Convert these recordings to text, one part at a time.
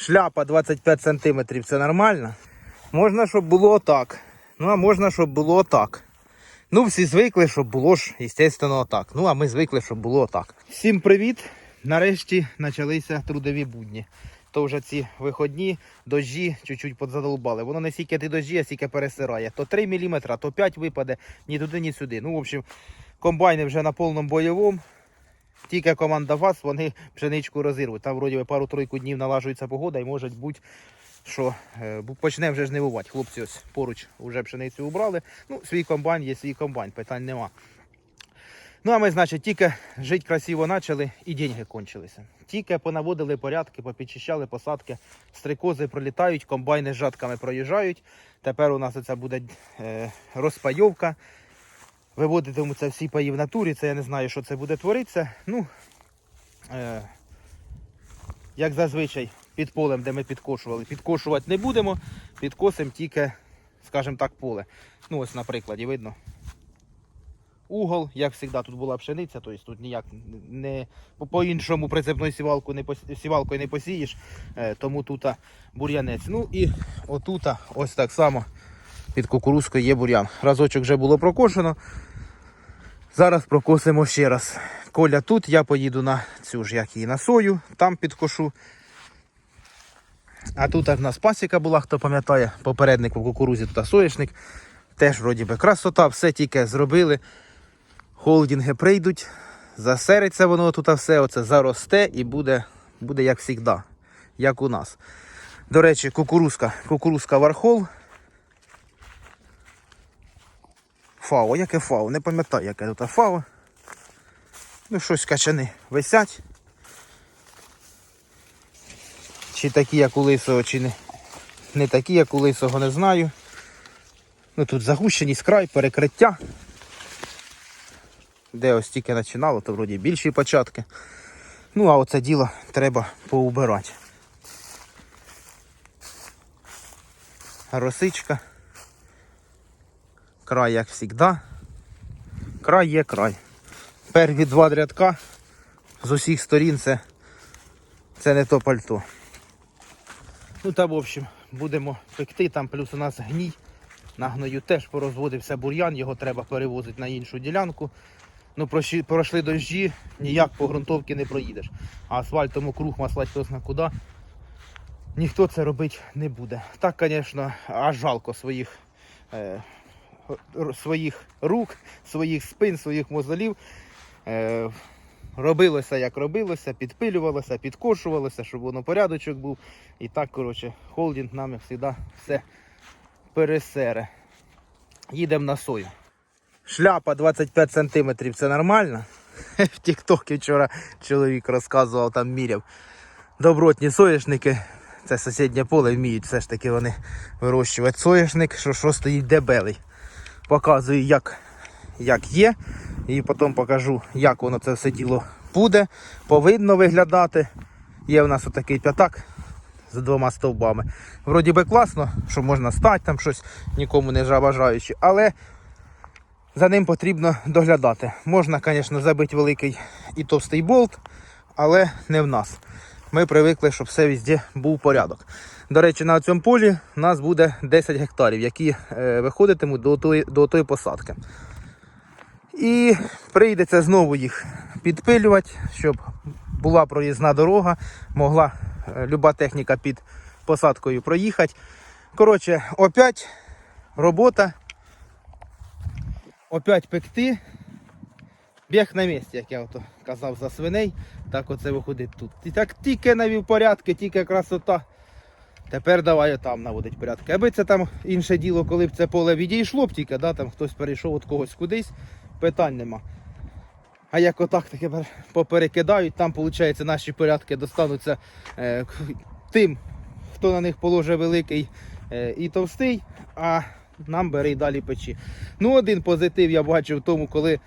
Шляпа 25 см це нормально. Можна, щоб було отак. Ну, а можна, щоб було отак. Ну, всі звикли, щоб було ж, звісно, отак. Ну, а ми звикли, щоб було отак. Всім привіт! Нарешті почалися трудові будні. То вже ці виходні дощі чуть-чуть подзадолбали. Воно не стільки ті дощі, а стільки пересирає. То 3 мм, то 5 випаде, ні туди, ні сюди. Ну, в общем, комбайни вже на повному бойовому. Тільки команда ВАЗ, вони пшеничку розірвуть. Там вроді пару-тройку днів налажується погода і може бути, що е, почне вже жнивувати. Хлопці ось поруч вже пшеницю убрали. Ну, свій комбайн є свій комбайн, питань нема. Ну, а ми, значить, тільки жити красиво почали і деньги кончилися. Тільки понаводили порядки, попідчищали посадки, стрикози пролітають, комбайни з жатками проїжджають. Тепер у нас це буде е, розпайовка. Виводитимуться всі паї в натурі, це я не знаю, що це буде творитися. Ну, е, як зазвичай, під полем, де ми підкошували. Підкошувати не будемо, підкосимо тільки, скажімо так, поле. Ну, ось на прикладі видно. Угол, як завжди, тут була пшениця, тобто тут ніяк не по- по-іншому прицепною сівалку не сівалкою не посієш, е, тому тут бур'янець. Ну і отут ось так само під кукурузкою є бур'ян. Разочок вже було прокошено. Зараз прокосимо ще раз. Коля тут, я поїду на цю ж як її на сою, там підкошу. А тут в нас пасіка була, хто пам'ятає, попередник у кукурузі та соняшник. Теж вроді би красота, все тільки зробили. Холдинги прийдуть, засериться воно тут все, оце заросте і буде, буде як завжди, як у нас. До речі, кукурузка, кукурузка вархол. Фао, яке фао? Не пам'ятаю, яке тут фао. Ну, щось качани висять. Чи такі, як у лисого, чи не, не такі, як у лисого, не знаю. Ну тут загущеність край, перекриття. Де ось тільки починало, то вроді більші початки. Ну, а оце діло треба поубирати. Росичка. Край, як завжди. Край є край. Перві два рядка з усіх сторін це, це не то пальто. Ну та в общем, будемо пекти, там плюс у нас гній. На гною теж порозводився бур'ян, його треба перевозити на іншу ділянку. Ну, пройшли дощі, ніяк по ґрунтовці не проїдеш. А асфальтом округ маслать хто зна куди. Ніхто це робити не буде. Так, звісно, аж жалко своїх, е, своїх рук, своїх спин, своїх мозолів. Е, робилося, як робилося, підпилювалося, підкошувалося, щоб воно порядочок був. І так, коротше, холдинг нам, як завжди, все пересере. Їдемо на сою. Шляпа 25 см це нормально. В Тіктокі вчора чоловік розказував, там міряв. Добротні соняшники. Це сусіднє поле вміють все ж таки вони вирощувати соняшник, що, що стоїть дебелий. Показую, як, як є. І потім покажу, як воно це все діло буде. Повинно виглядати. Є в нас отакий п'ятак з двома стовбами. Вроді би класно, що можна стати там щось, нікому не бажаючи, але за ним потрібно доглядати. Можна, звісно, забити великий і товстий болт, але не в нас. Ми привикли, щоб все везде був порядок. До речі, на цьому полі у нас буде 10 гектарів, які е, виходитимуть до тої, до тої посадки. І прийдеться знову їх підпилювати, щоб була проїзна дорога, могла е, люба техніка під посадкою проїхати. Коротше, опять робота, опять пекти. Біг на місці, як я ото казав за свиней, так оце виходить тут. І так тільки навів порядки, тільки красота. Тепер давай там наводить порядки. Аби це там інше діло, коли б це поле відійшло б тільки, да, там хтось перейшов від когось кудись, питань нема. А як отак таке поперекидають, там, виходить, наші порядки достануться е, тим, хто на них положить великий е, і товстий, а нам бери й далі печі. Ну, один позитив я бачу в тому, коли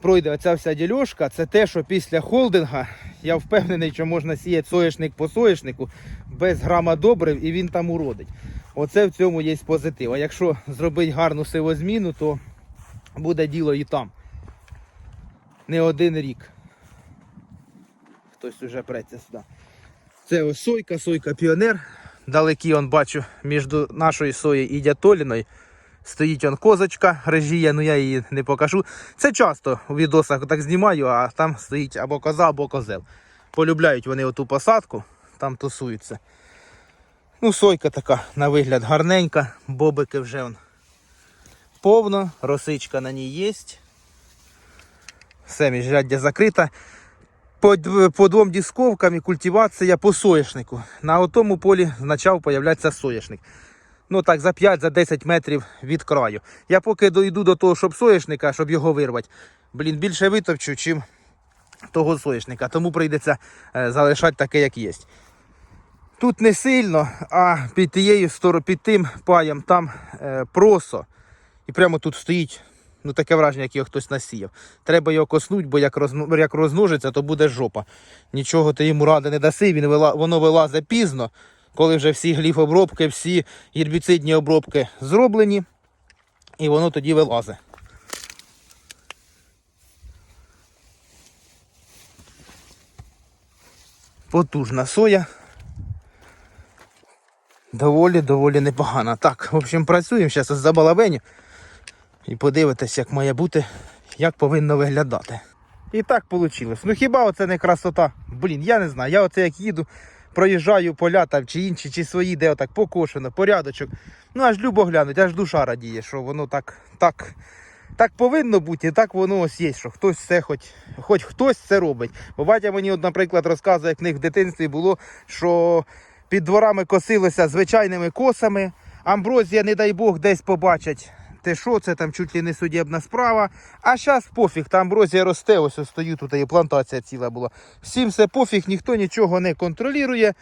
пройде оця вся дільошка, це те, що після холдинга я впевнений, що можна сіяти соєшник по соєшнику без грама добрив і він там уродить. Оце в цьому є позитив. А якщо зробити гарну сивозміну, то буде діло і там. Не один рік. Хтось уже преться сюди. Це ось сойка, сойка піонер. Далекі он бачу між нашою соєю і дятоліною. Стоїть он козочка режія, ну я її не покажу. Це часто у відосах так знімаю, а там стоїть або коза, або козел. Полюбляють вони оту посадку, там тусуються. Ну, сойка така на вигляд гарненька, бобики вже он повно, росичка на ній є. Все, міжряддя закрита. По, по двом дисковкам і культивація по соняшнику. На отому полі почав появлятися соняшник. Ну так, за 5-10 метрів від краю. Я поки дойду до того, щоб соняшника, щоб його вирвати, блін, більше витопчу, чим того соняшника. Тому прийдеться е, залишати таке, як є. Тут не сильно, а під тією сторо, під тим паєм там е, просо. І прямо тут стоїть, ну таке враження, як його хтось насіяв. Треба його коснуть, бо як, розну, як розмножиться, то буде жопа. Нічого ти йому ради не даси, він вила, воно вилазить пізно, коли вже всі гліфобробки, всі гербіцидні обробки зроблені, і воно тоді вилазить. Потужна соя. Доволі, доволі непогана. Так, в общем, працюємо зараз за балабеню і подивитись, як має бути, як повинно виглядати. І так вийшло. Ну хіба оце не красота? Блін, я не знаю. Я оце як їду, проїжджаю поля там чи інші, чи свої, де отак покошено, порядочок. Ну аж любо глянуть, аж душа радіє, що воно так, так, так повинно бути, і так воно ось є, що хтось це хоч, хоч хтось це робить. Бо батя мені, от, наприклад, розказує, як в них в дитинстві було, що під дворами косилося звичайними косами. Амброзія, не дай Бог, десь побачать. Те що, це там чуть ли не судебна справа. А зараз пофіг, там амброзія росте, ось ось стою тут, і плантація ціла була. Всім все пофіг, ніхто нічого не контролює.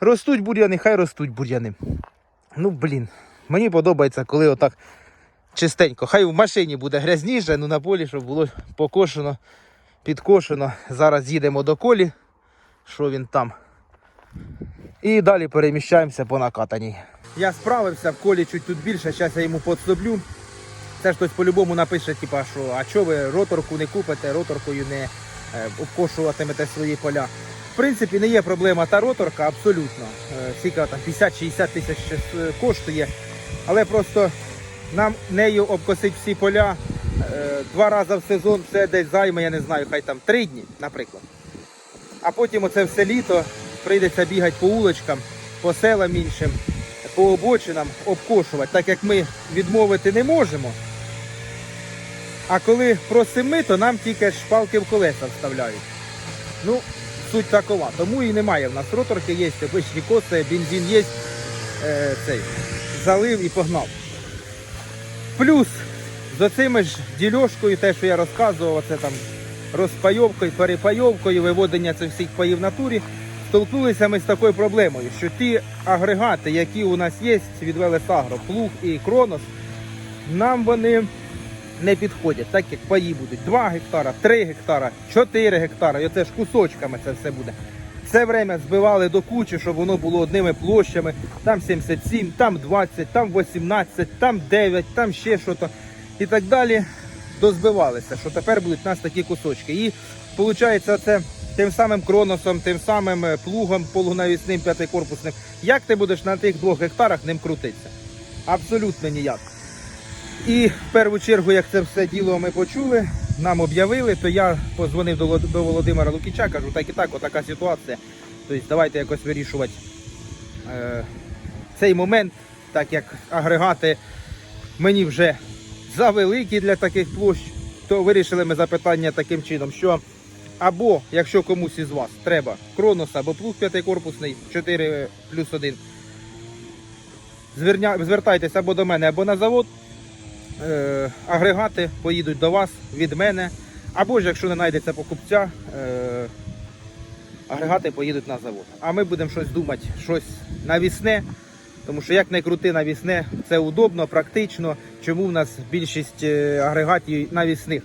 Ростуть бур'яни, хай ростуть бур'яни. Ну, блін, мені подобається, коли отак чистенько. Хай в машині буде грязніше, ну на полі, щоб було покошено, підкошено. Зараз їдемо до колі. Що він там? І далі переміщаємося по накатаній. Я справився в колі чуть тут більше, зараз я йому подстоблю. Це хтось по-любому напише, типа, що а чого ви роторку не купите, роторкою не е, обкошуватимете свої поля. В принципі, не є проблема та роторка, абсолютно. Е, Скільки там 50-60 тисяч е, коштує. Але просто нам нею обкосить всі поля два рази в сезон, це десь займе, я не знаю, хай там три дні, наприклад. А потім оце все літо прийдеться бігати по вуличкам, по селам іншим, по обочинам, обкошувати, так як ми відмовити не можемо. А коли просимо ми, то нам тільки ж палки в колеса вставляють. Ну, суть такова. Тому і немає. В нас роторки є, обичні коси, бензин є, е, цей, залив і погнав. Плюс з оцими ж дільошкою, те, що я розказував, це там розпайовкою, перепайовкою, виводення цих всіх паїв в натурі, столкнулися ми з такою проблемою, що ті агрегати, які у нас є від Велесагро, плуг і Кронос, нам вони не підходять, так як паї будуть 2 гектара, 3 гектара, 4 гектара, і оце ж кусочками це все буде. Все время збивали до кучі, щоб воно було одними площами. Там 77, там 20, там 18, там 9, там ще щось. І так далі дозбивалися, що тепер будуть у нас такі кусочки. І виходить, це тим самим кроносом, тим самим е, плугом полунавісним п'ятикорпусним. Як ти будеш на тих двох гектарах ним крутитися? Абсолютно ніяк. І в першу чергу, як це все діло ми почули, нам об'явили, то я позвонив до Володимира Лукіча, кажу, так і так, отака ситуація. Тобто давайте якось вирішувати е, цей момент, так як агрегати мені вже завеликі для таких площ, то вирішили ми запитання таким чином, що або, якщо комусь із вас треба Кронос або плуг п'ятикорпусний 4 плюс 1, зверня, звертайтеся або до мене, або на завод. Е, агрегати поїдуть до вас від мене. Або ж, якщо не знайдеться покупця, е, агрегати поїдуть на завод. А ми будемо щось думати, щось навісне. Тому що як не крути навісне, це удобно, практично. Чому в нас більшість е, агрегатів навісних?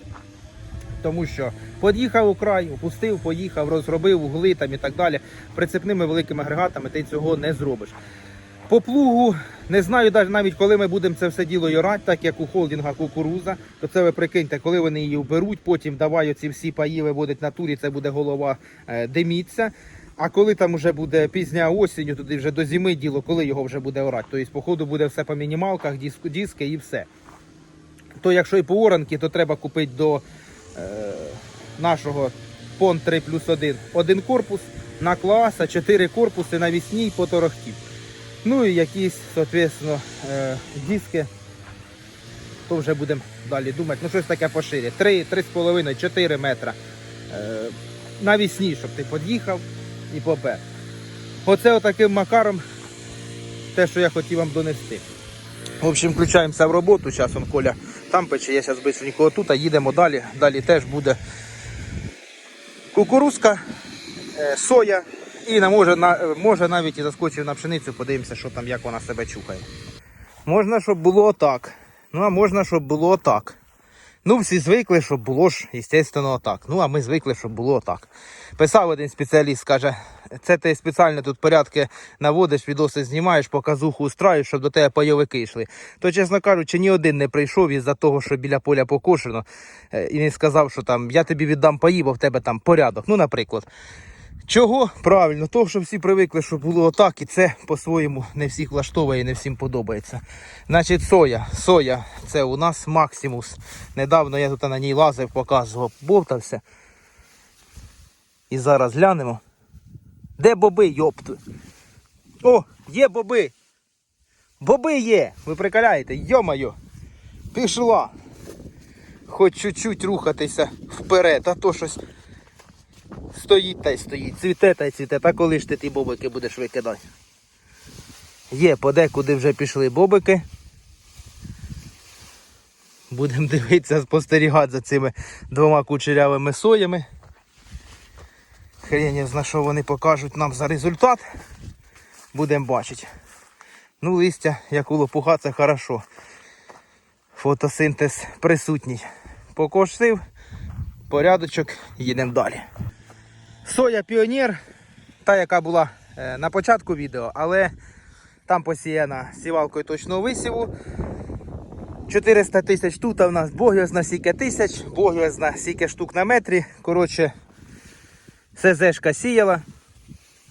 Тому що під'їхав у край, опустив, поїхав, розробив угли там і так далі. Прицепними великими агрегатами ти цього не зробиш. По плугу не знаю навіть, коли ми будемо це все діло йорати, так як у холдинга кукуруза, то це ви прикиньте, коли вони її вберуть, потім давай оці всі паї виводить на турі, це буде голова е, диміться. А коли там вже буде пізня осінню, туди вже до зими діло, коли його вже буде орати. Тобто, походу, буде все по мінімалках, диск, диски і все. То якщо і по оранки, то треба купити до нашого пон 3 плюс 1 один корпус на класа, 4 корпуси навісні по торохтів. Ну і якісь, соответственно, е, диски. То вже будемо далі думати. Ну щось таке поширі. 3, 3,5, 4 метра. Е, навісні, щоб ти під'їхав і попер. Оце отаким макаром те, що я хотів вам донести. В общем, включаємося в роботу. Зараз он Коля там пече, я зараз бистренько тут, а їдемо далі. Далі теж буде кукурузка, е, соя і може, е, може навіть і заскочив на пшеницю, подивимося, що там, як вона себе чухає. Можна, щоб було так. Ну, а можна, щоб було отак. Ну, всі звикли, щоб було ж, звісно, отак. Ну, а ми звикли, щоб було так. Писав один спеціаліст, каже, це ти спеціально тут порядки наводиш, відоси знімаєш, показуху устраюєш, щоб до тебе пайовики йшли. То, чесно кажучи, ні один не прийшов із-за того, що біля поля покошено, е, і не сказав, що там я тобі віддам паї, бо в тебе там порядок. Ну, наприклад. Чого? Правильно, того, що всі привикли, що було отак, і це по-своєму не всіх влаштовує і не всім подобається. Значить, соя. Соя це у нас Максимус. Недавно я тут на ній лазив, показував, бовтався. І зараз глянемо. Де боби, йопту? О, є боби! Боби є! Ви прикаляєте, йо-моє! Пішла! Хоч чуть-чуть рухатися вперед, а то щось стоїть та й стоїть, цвіте та й цвіте. Та коли ж ти ті бобики будеш викидати? Є, подекуди вже пішли бобики. Будемо дивитися, спостерігати за цими двома кучерявими соями. Хрень зна, що вони покажуть нам за результат. Будемо бачити. Ну, листя, як у лопуха, це хорошо. Фотосинтез присутній. Покошив, порядочок, їдемо далі. Соя Піонер, та яка була е, на початку відео, але там посіяна сівалкою точного висіву. 400 тисяч тут, а в нас Бог його зна скільки тисяч, Бог його зна скільки штук на метрі. Коротше, СЗшка сіяла.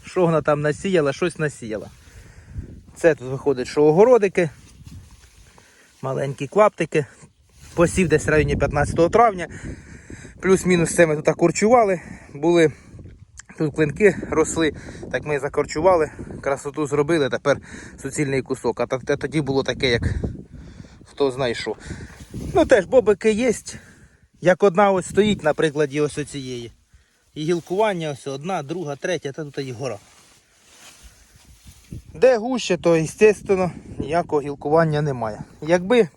Що вона там насіяла, щось насіяла. Це тут виходить, що огородики, маленькі клаптики. Посів десь в районі 15 травня. Плюс-мінус це ми тут корчували. Були тут клинки росли, так ми закорчували, красоту зробили, тепер суцільний кусок. А тоді було таке, як хто знає що. Ну теж бобики є. Як одна ось стоїть на прикладі ось цієї. І гілкування ось одна, друга, третя, та тут і гора. Де гуще, то, звісно, ніякого гілкування немає. Якби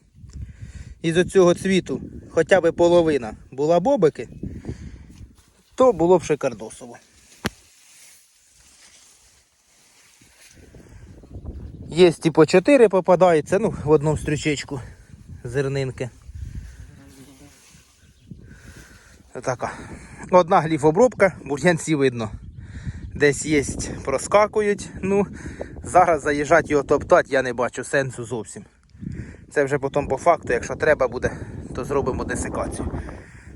із цього цвіту хоча б половина була бобики, то було б шикардосово. Є по 4 попадається, ну, в одному стрючечку зернинки. Така. Одна гліфобробка, бур'янці видно. Десь є, проскакують. Ну, зараз заїжджати його топтати я не бачу сенсу зовсім. Це вже потім по факту, якщо треба буде, то зробимо десикацію.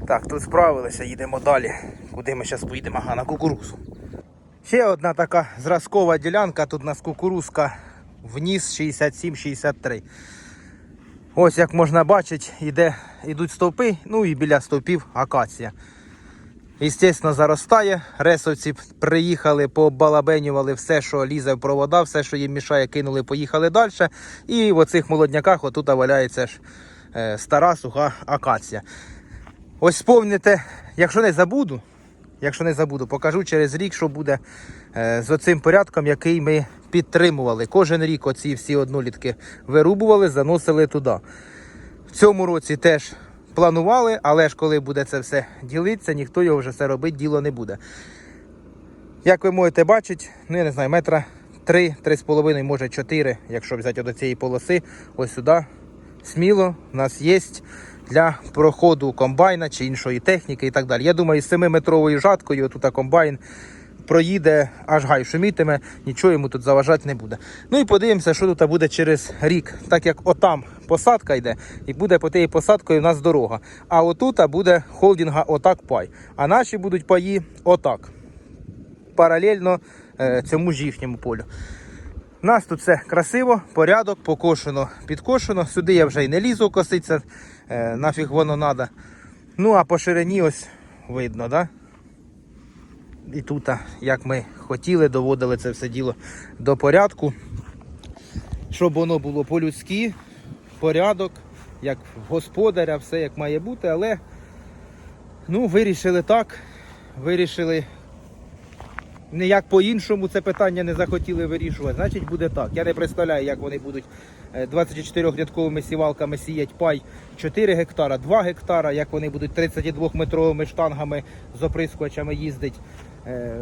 Так, тут справилися, їдемо далі. Куди ми зараз поїдемо? Ага, на кукурузу. Ще одна така зразкова ділянка, тут у нас кукурузка вниз 67-63. Ось як можна бачити, іде, йдуть стовпи, ну і біля стовпів акація. Естественно, заростає. Ресовці приїхали, побалабенювали все, що лізе в провода, все, що їм мішає, кинули, поїхали далі. І в оцих молодняках отут валяється ж е, стара суха акація. Ось спомните, якщо не забуду, якщо не забуду, покажу через рік, що буде з оцим порядком, який ми підтримували. Кожен рік оці всі однолітки вирубували, заносили туди. В цьому році теж планували, але ж коли буде це все ділитися, ніхто його вже все робити діло не буде. Як ви можете бачити, ну я не знаю, метра 3, 3,5, може 4, якщо взяти до цієї полоси, ось сюди сміло у нас є для проходу комбайна чи іншої техніки і так далі. Я думаю, з 7-метровою жаткою тут комбайн проїде, аж гай шумітиме, нічого йому тут заважати не буде. Ну і подивимося, що тут буде через рік, так як отам посадка йде, і буде по тієї посадкою у нас дорога. А отут буде холдинга отак пай. А наші будуть паї отак. паралельно е, цьому ж їхньому полю. У нас тут все красиво, порядок, покошено, підкошено. Сюди я вже й не лізу коситься, е, нафіг воно треба. Ну а по ширині ось видно, да? І тут, як ми хотіли, доводили це все діло до порядку, щоб воно було по-людськи, порядок, як господаря, все як має бути, але ну, вирішили так, вирішили ніяк по-іншому це питання не захотіли вирішувати. Значить буде так. Я не представляю, як вони будуть 24-рядковими сівалками сіять пай 4 гектара, 2 гектара, як вони будуть 32-метровими штангами з оприскувачами їздить. Е,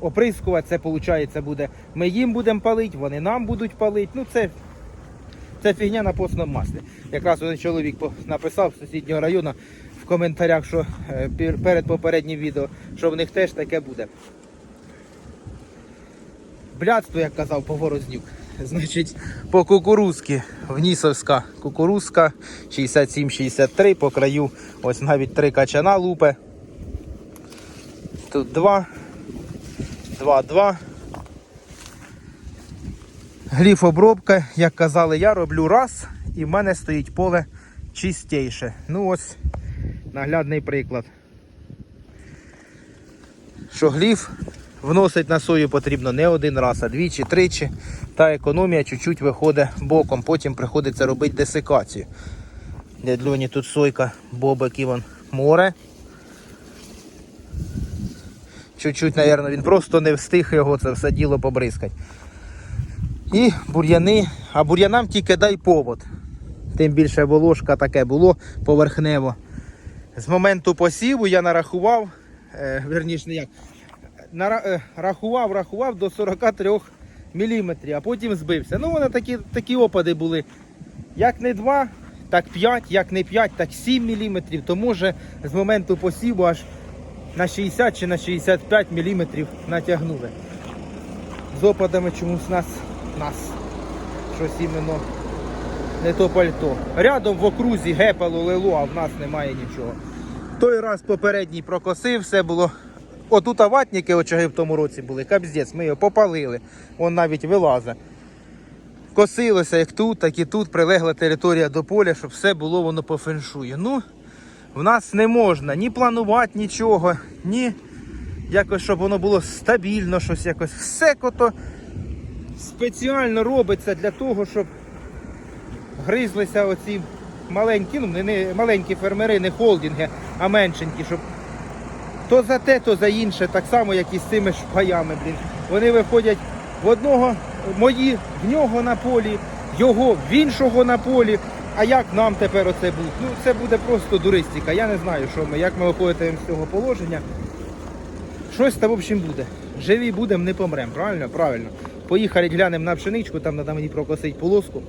оприскувати, це виходить буде. Ми їм будемо палити, вони нам будуть палити. Ну це, це фігня на постному маслі. Якраз один чоловік написав з сусіднього району в коментарях, що е, перед попереднім відео, що в них теж таке буде. Блядство, як казав Поворознюк. Значить, по кукурузки Внісовська кукурузка 67-63 по краю. Ось навіть три качана лупе. Тут два. Два, два. Гліф обробка, як казали, я роблю раз і в мене стоїть поле чистіше. Ну ось наглядний приклад. Що гліф вносить на сою потрібно не один раз, а двічі, тричі. Та економія чуть-чуть виходить боком. Потім приходиться робити десикацію. Дядь Льоні тут сойка, бобик Іван море. Чуть-чуть, мабуть, він просто не встиг його це все діло побризкати. І бур'яни, а бур'янам тільки дай повод. Тим більше волошка таке було поверхнево. З моменту посіву я нарахував, е, верніше не як, нара, е, рахував, рахував до 43 мм, а потім збився. Ну, вони такі, такі опади були. Як не 2, так 5, як не 5, так 7 мм, то може з моменту посіву аж на 60 чи на 65 мм натягнули. З опадами чомусь нас, нас щось іменно не то пальто. Рядом в окрузі гепало лило, а в нас немає нічого. Той раз попередній прокосив, все було. Отут ватники очаги в тому році були, капздець, ми його попалили, он навіть вилазить. Косилося як тут, так і тут, прилегла територія до поля, щоб все було воно по феншую. Ну, в нас не можна ні планувати нічого, ні якось, щоб воно було стабільно, щось якось. Все кото спеціально робиться для того, щоб гризлися оці маленькі, ну не, маленькі фермери, не холдинги, а меншенькі, щоб то за те, то за інше, так само, як і з цими ж паями, блін. Вони виходять в одного, мої в нього на полі, його в іншого на полі. А як нам тепер оце буде? Ну це буде просто дуристика. Я не знаю, що ми, як ми виходимо з цього положення. Щось там, в общем, буде. Живі будемо, не помремо, правильно? Правильно. Поїхали глянемо на пшеничку, там треба мені прокосити полоску.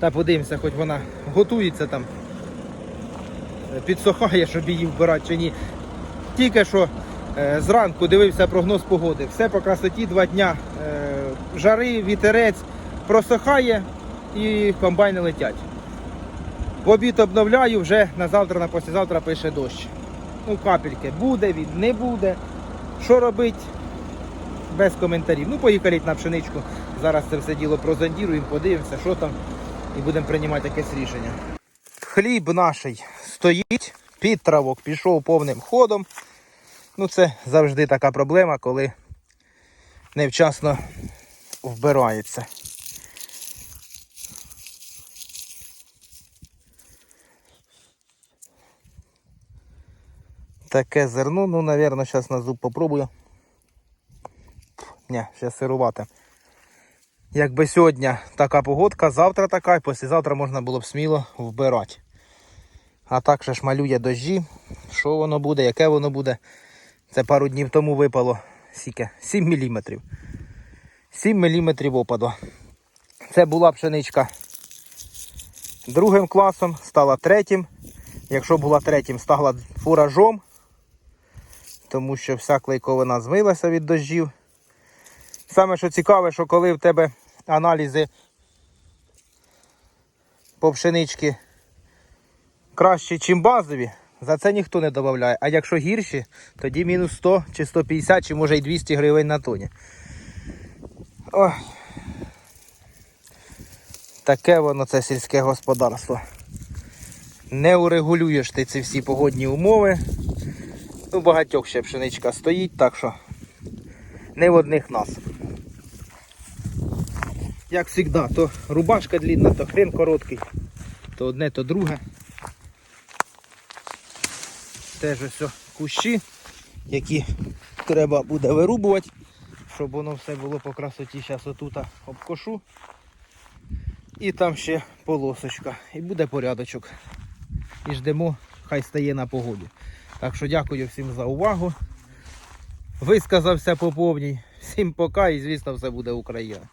Та подивимося, хоч вона готується там, підсохає, щоб її вбирати чи ні. Тільки що е, зранку дивився прогноз погоди. Все по красоті, два дня е, жари, вітерець, просохає і комбайни летять. В обід обновляю, вже на завтра, на післязавтра пише дощ. Ну, капельки. Буде він, не буде. Що робить? Без коментарів. Ну, поїхали на пшеничку. Зараз це все діло прозондіруємо, подивимося, що там, і будемо приймати якесь рішення. Хліб наш стоїть, підтравок пішов повним ходом. Ну, це завжди така проблема, коли невчасно вбирається. Таке зерно, ну, мабуть, зараз на зуб попробую. Ні, ще сирувати. Якби сьогодні така погодка, завтра така, і післязавтра можна було б сміло вбирати. А так ще ж малює дощі. Що воно буде, яке воно буде. Це пару днів тому випало скільки? 7 мм. 7 мм опаду. Це була пшеничка другим класом, стала третім. Якщо була третім, стала фуражом, тому що вся клейковина змилася від дощів. Саме що цікаве, що коли в тебе аналізи по пшенички кращі, ніж базові, За це ніхто не додає. А якщо гірші, тоді мінус 100 чи 150, чи може й 200 гривень на тоні. Ой. Таке воно це сільське господарство. Не урегулюєш ти ці всі погодні умови. У багатьох ще пшеничка стоїть, так що не в одних нас. Як завжди, то рубашка длінна, то хрен короткий, то одне, то друге. Теж ось кущі, які треба буде вирубувати, щоб воно все було по красоті. Зараз отут обкошу. І там ще полосочка. І буде порядочок. І ждемо, хай стає на погоді. Так що дякую всім за увагу. Висказався по повній. Всім пока і звісно все буде Україна.